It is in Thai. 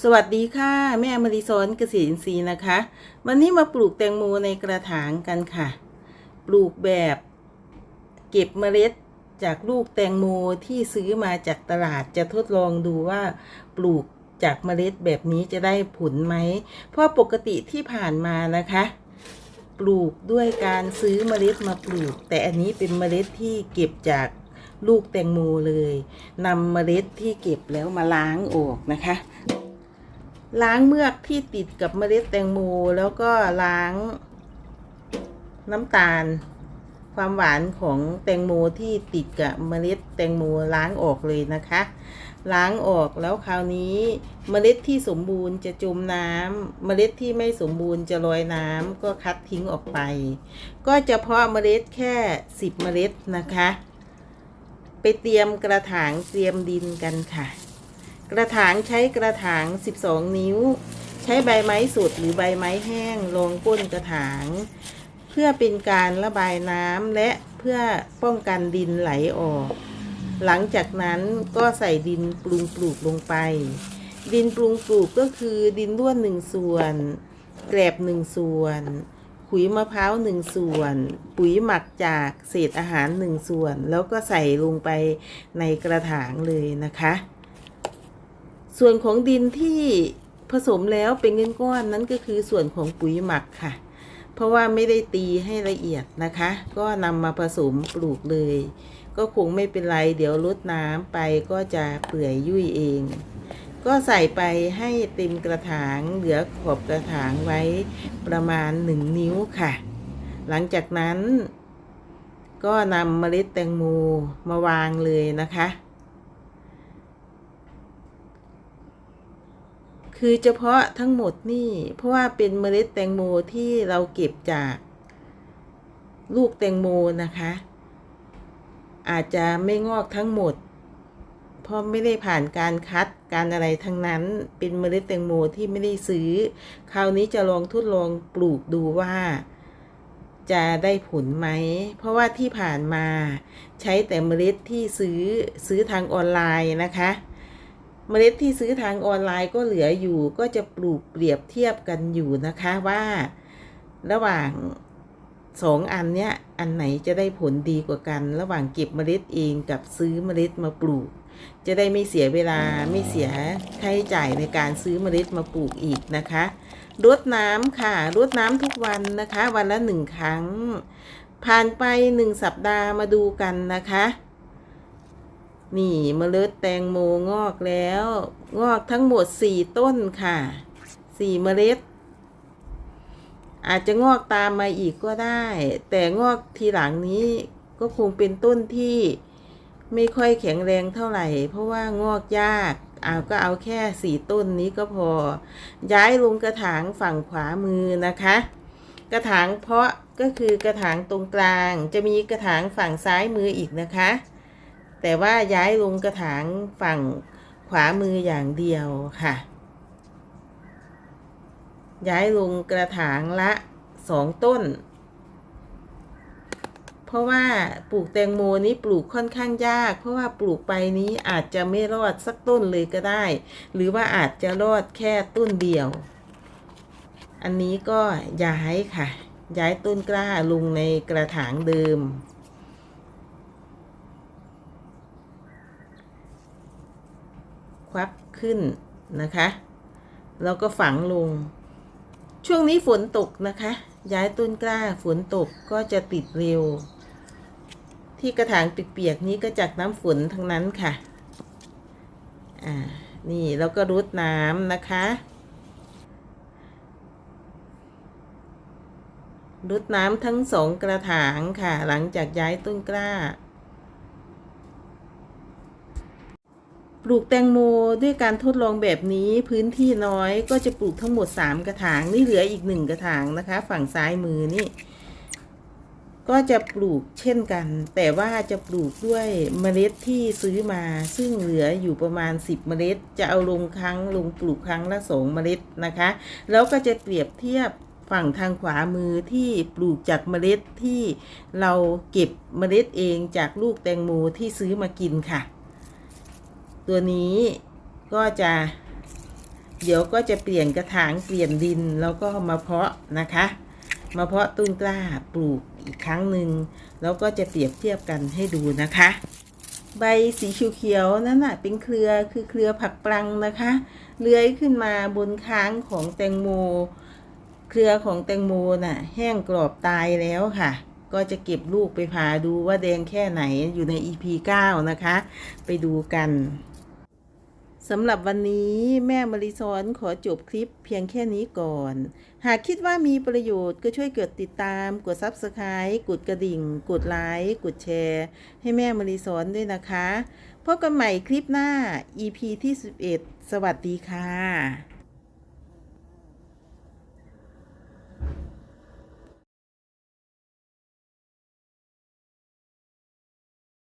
สวัสดีค่ะ แม่อมริสอนเกษตรอินทรีย์นะคะ วันนี้มาปลูกแตงโมในกระถางกันค่ะ ปลูกแบบเก็บเมล็ดจากลูกแตงโมที่ซื้อมาจากตลาดจะทดลองดูว่าปลูกจากเมล็ดแบบนี้จะได้ผลไหม เพราะปกติที่ผ่านมานะคะ ปลูกด้วยการซื้อเมล็ดมาปลูก แต่อันนี้เป็นเมล็ดที่เก็บจากลูกแตงโมเลยนำเมล็ดที่เก็บแล้วมาล้างออกนะคะ ล้างเมือกที่ติดกับเมล็ดแตงโมแล้วก็ล้างน้ำตาล ความหวานของแตงโมที่ติดกับเมล็ดแตงโมล้างออกเลยนะคะ ล้างออกแล้วคราวนี้ เมล็ดที่สมบูรณ์จะจมน้ำเมล็ดที่ไม่สมบูรณ์จะลอยน้ำก็คัดทิ้งออกไป ก็จะเพาะเมล็ดแค่10เมล็ดนะคะ ไปเตรียมกระถางเตรียมดินกันค่ะ กระถางใช้กระถาง 12 นิ้ว ใช้ใบไม้สดหรือใบไม้แห้งรองก้นกระถาง เพื่อเป็นการระบายน้ำและเพื่อป้องกันดินไหลออก หลังจากนั้นก็ใส่ดินปรุงปลูกลงไป ดินปรุงปลูกก็คือดินร่วนหนึ่งส่วน แกลบหนึ่งส่วนขุยมะพร้าวหนึ่งส่วน ปุ๋ยหมักจากเศษอาหารหนึ่งส่วน แล้วก็ใส่ลงไปในกระถางเลยนะคะ ส่วนของดินที่ผสมแล้วเป็นเงินก้อนนั้นก็คือส่วนของปุ๋ยหมักค่ะ เพราะว่าไม่ได้ตีให้ละเอียดนะคะ ก็นำมาผสมปลูกเลย ก็คงไม่เป็นไร เดี๋ยวลดน้ำไปก็จะเปื่อยยุ่ยเอง ก็ใส่ไปให้เต็มกระถางเหลือขอบกระถางไว้ประมาณหนึ่งนิ้วค่ะ หลังจากนั้น ก็นำเมล็ดแตงโมมาวางเลยนะคะ คือเฉพาะทั้งหมดนี่ เพราะว่าเป็นเมล็ดแตงโมที่เราเก็บจาก ลูกแตงโมนะคะ อาจจะไม่งอกทั้งหมด เพราะไม่ได้ผ่านการคัดการอะไรทั้งนั้น เป็นเมล็ดแตงโมที่ไม่ได้ซื้อ คราวนี้จะลองทดลองปลูกดูว่าจะได้ผลไหม เพราะว่าที่ผ่านมาใช้แต่เมล็ดที่ซื้อซื้อทางออนไลน์นะคะ เมล็ดที่ซื้อทางออนไลน์ก็เหลืออยู่ ก็จะปลูกเปรียบเทียบกันอยู่นะคะว่า ระหว่างสองอันเนี้ยอันไหนจะได้ผลดีกว่ากัน ระหว่างเก็บเมล็ดเองกับซื้อเมล็ดมาปลูก จะได้ไม่เสียเวลาไม่เสียค่าใช้จ่ายในการซื้อเมล็ดมาปลูกอีกนะคะรดน้ำค่ะรดน้ำทุกวันนะคะ วันละหนึ่งครั้ง ผ่านไปหนึ่งสัปดาห์มาดูกันนะคะ นี่เมล็ดแตงโมงอกแล้ว งอกทั้งหมดสี่ต้นค่ะสี่เมล็ด อาจจะงอกตามมาอีกก็ได้ แต่งอกทีหลังนี้ก็คงเป็นต้นที่ไม่ค่อยแข็งแรงเท่าไหร่ เพราะว่างอกยากเอาก็เอาแค่สี่ต้นนี้ก็พอ ย้ายลงกระถางฝั่งขวามือนะคะ กระถางเพาะก็คือกระถางตรงกลาง จะมีกระถางฝั่งซ้ายมืออีกนะคะ แต่ว่าย้ายลงกระถางฝั่งขวามืออย่างเดียวค่ะ ย้ายลงกระถางละสองต้น เพราะว่าปลูกแตงโมนี้ปลูกค่อนข้างยาก เพราะว่าปลูกไปนี้อาจจะไม่รอดสักต้นเลยก็ได้ หรือว่าอาจจะรอดแค่ต้นเดียว อันนี้ก็ย้ายค่ะ ย้ายต้นกล้าลงในกระถางเดิม ควักขึ้นนะคะ แล้วก็ฝังลง ช่วงนี้ฝนตกนะคะ ย้ายต้นกล้าฝนตกก็จะติดเร็ว ที่กระถางเปียกๆนี้ก็จากน้ำฝนทั้งนั้นค่ะ อ่า นี่แล้วก็รดน้ำนะคะรดน้ำทั้งสองกระถางค่ะ หลังจากย้ายต้นกล้า ปลูกแตงโมด้วยการทดลองแบบนี้พื้นที่น้อยก็จะปลูกทั้งหมด 3 กระถาง นี่เหลืออีกหนึ่งกระถางนะคะ ฝั่งซ้ายมือนี่ ก็จะปลูกเช่นกัน แต่ว่าจะปลูกด้วยเมล็ดที่ซื้อมา ซึ่งเหลืออยู่ประมาณ 10 เมล็ด จะเอาลงครั้งลงปลูกครั้งละสองเมล็ดนะคะ แล้วก็จะเปรียบเทียบฝั่งทางขวามือที่ปลูกจากเมล็ดที่เราเก็บเมล็ดเองจากลูกแตงโมที่ซื้อมากินค่ะ ตัวนี้ก็จะเดี๋ยวก็จะเปลี่ยนกระถางเปลี่ยนดินแล้วก็มาเพาะนะคะ มาเพาะต้นกล้าปลูกอีกครั้งหนึ่งแล้วก็จะเปรียบเทียบกันให้ดูนะคะ ใบสีเขียวๆนั่นน่ะเป็นเครือคือเครือผักปลังนะคะเลื้อยขึ้นมาบนค้างของแตงโม เครือของแตงโมน่ะ แห้งกรอบตายแล้วค่ะ ก็จะเก็บลูกไปผ่าดูว่าแดงแค่ไหนอยู่ใน EP 9 นะคะ ไปดูกัน สำหรับวันนี้แม่มาริซอนขอจบคลิปเพียงแค่นี้ก่อน หากคิดว่ามีประโยชน์ก็ช่วยกดติดตาม กด Subscribe กดกระดิ่ง กดไลค์กดแชร์ ให้แม่มาริซอนด้วยนะคะพบกันใหม่คลิปหน้า EP ที่ 11 สวัสดีค่ะ